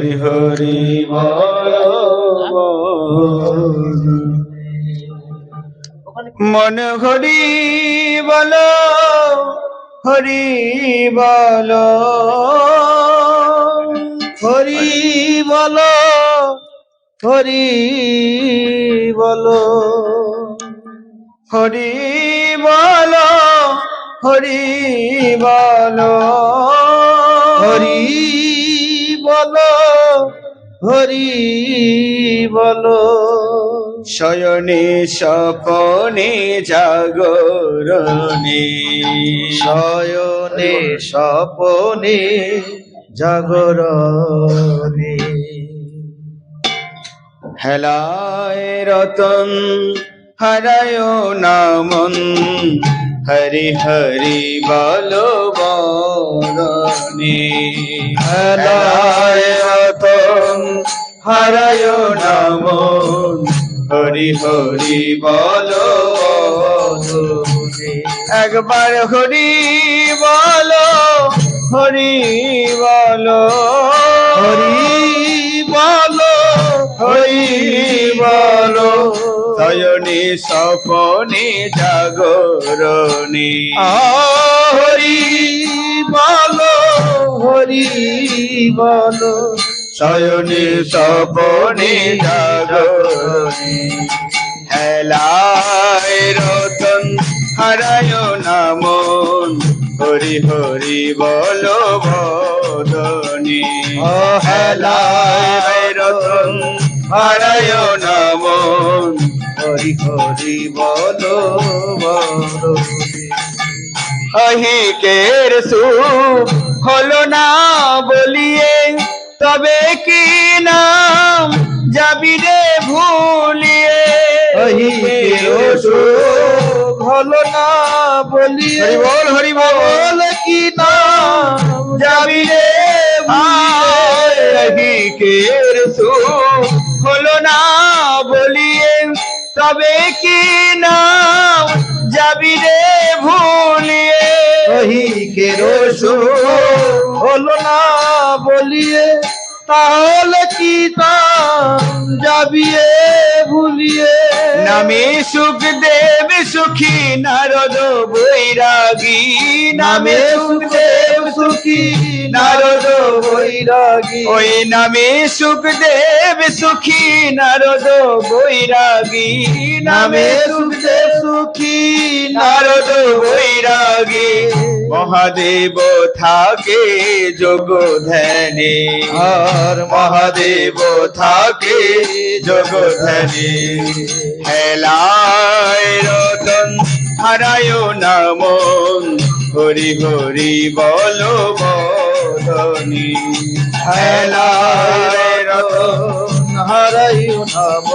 হরি হরি মন হরি বল হরি বল। হরি বল হরি বল। হরি বল হরি বল। হরি বল। হরি বল। শয়নে স্বপনে জাগরণে। শয়নে স্বপনে জাগরণে। হেলায় রতন হরায় নামন। হরি হরি বল বরণে। হেলায় রতন, হরায় নামন। হরি হরি বল একবার হরি বলো হরি বলো। হরি বলো হরি বলো। শয়নে স্বপনে জাগরণে। হরি বলো হরি বলো। শয়নে স্বপনে জাগরণে। হেলায় রতন হারায় নামন হরি হরি বলো বদনী। হেলায় রতন হারায় নামন হরি হরি বলো বলো। অহিকের সুখ হলো না বলিয়ে তবে কি নাম যাবি রে ভুলিয়ে? অহিকের সুখ হলো না বলি হরি বল হরি বল। কি নাম যাবি রে সুখ হলো না বলিয়ে তবে কি নাম যাবি রে ভুলিয়ে? অহিকের সুখ হলো না বলিয়ে, তাহলে কি তা? যাবিয়ে ভুলিয়ে? নামে সুখ দেব সুখী নারদ বৈরাগী। নামে সুখদেব সুখী নারদ বৈরাগী। ওই নামে সুখদেব সুখী নারদ বৈরাগী। নামে সুখদেব সুখী নারদ বৈরাগী মহাদেব থাকে যোগ ধ্যানে। আর মহাদেব থাকে যোগ ধ্যানে। হেলায় রতন হারায় নামন হরি হরি বল বদনী। হেলায় রতন হারাইও নাম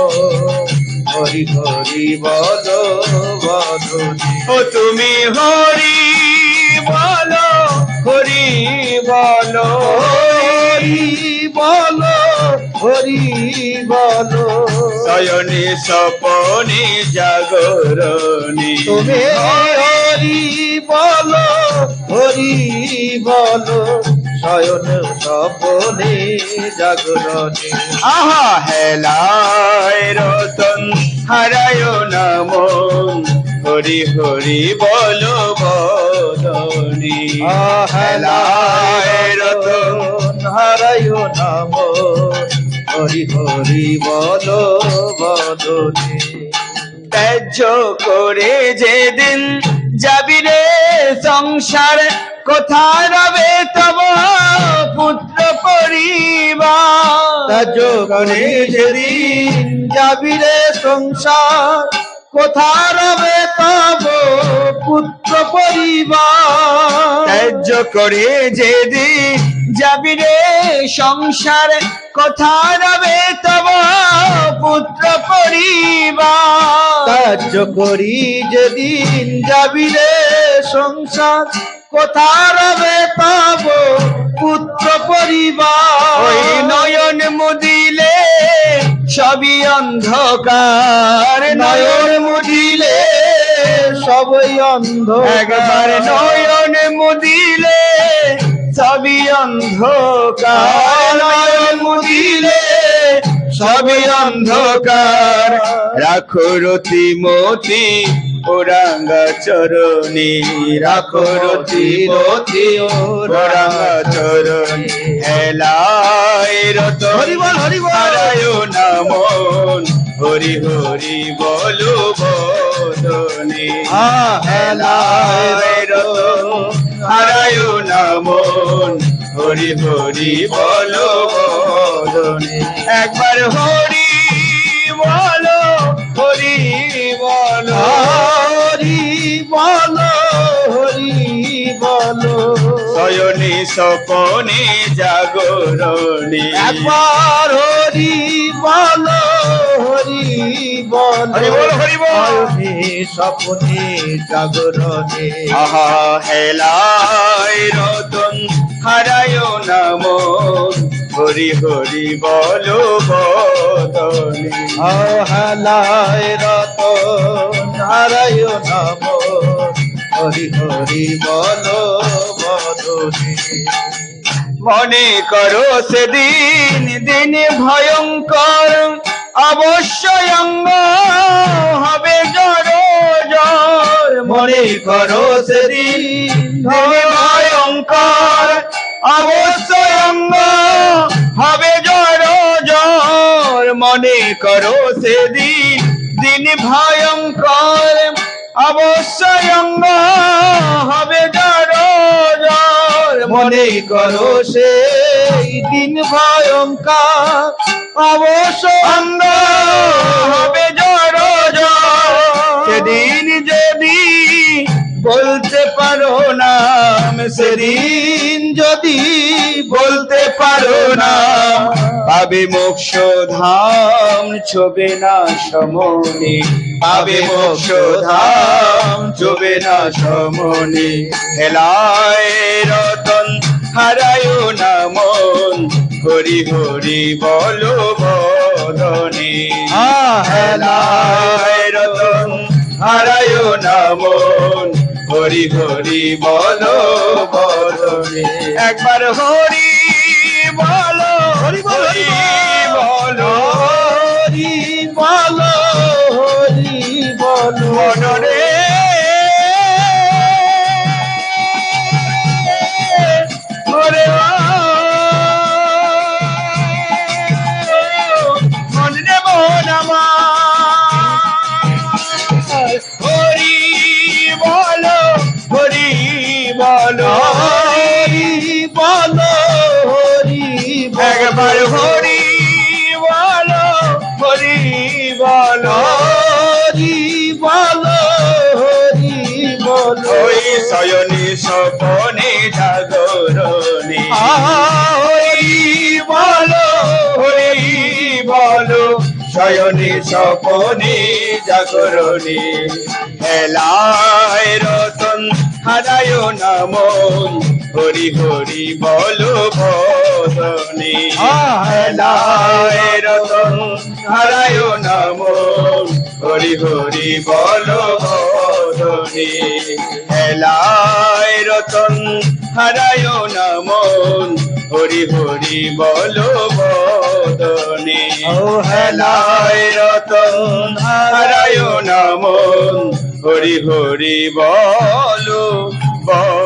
হরি হরি বল বদনি ও তুমি হরি বলো হরি বলো। হরি বল হরি বল। শয়নে স্বপনে জাগরণী। তুমি হরি বল হরি বল। শয়ন স্বপনে জাগরণে। আহা হেলায় রতন হারায় নাম। হরি হরি বলো বদনী। হেলায় রতন হারাইও নাম। হরি হরি বল বদনে। ত্যায্য করে যেদিন যাবি রে সংসার কোথায় রবে তব পুত্র পরিবার? যেদিন যাবি রে সংসার? কোথা রবে তব পুত্র পরিবার? ত্যায্য করে যেদিন যাবি রে সংসার? কোথায় রবে তব পুত্র পরিবার? করি যেদিন যাবি রে সংসার কোথা রবে তব পুত্র পরিবার? ওই নয়ন মুদিলে সবই অন্ধকার। নয়ন মুদিলে সবই অন্ধ একবার নয়ন মুদিলে সবই অন্ধকার। নয়ন মুদিলে সবই অন্ধকার। রাখো রতি মতি ওরাঙ্গা চরণী। রাখো রতি মতি ওরাঙ্গা চরণী। হেলায় রত হরি বল, হরি বল। নারায়ণ হরি হরি বলো বদনে। হেলায় রত নারায়ণ মন হরি হরি বলো বদনে। একবার হরি বলো হরি বলো। হরি বল হরি বল। শয়নে সপনে জাগরণী একবার হরি বল হরি বল। হরি বল, হরি বল। শয়নে জাগরণে আহা হেলায় রতন হারায় নাম। হরি হরি বলো বদনে। অহলায় রত নারায়ণ হরি হরি বল বদনে। মনে করো সেদিন দিন ভয়ঙ্কর। অবশ্যই অঙ্গ হবে জড় জ্বর মনে করো সেদিন ভয়ঙ্কর। অবশ্যই অঙ্গ হবে জড় জ্বর মনে করো সেদিন, দিন ভয়ঙ্কর। অবশ্যই অঙ্গ হবে জ্বর মনে করো সেই দিন ভয়ঙ্কর। অবশ্য অঙ্গ হবে জড় সেদিন যদি বলতে পারো নাম সেদিন যদি বলতে পারো না পাবে মোক্ষ ধাম ছবে না সমনি। পাবে মোক্ষ ধাম ছবে না সমনি। হেলায় রতন হারায় না মন। হরি হরি বলো বদনে। হেলায় রতন হারায় না মন। হরি হরি বলো বলো একবার হরি বলো হরি বলো। শয়নে স্বপনে জাগরণে। হরি বলো হরি বলো শয়নে স্বপনে জাগরণে। হেলায় রতন হারায় নাম হরি হরি বলো বদনে। হেলায় রতন হারায় নাম হরি হরি বলো বদনে। হেলায় রতন হারায় নাম হরি হরি বলো বদনে। ও হেলায় রতন হারায় নাম হরি হরি বলো বদনে।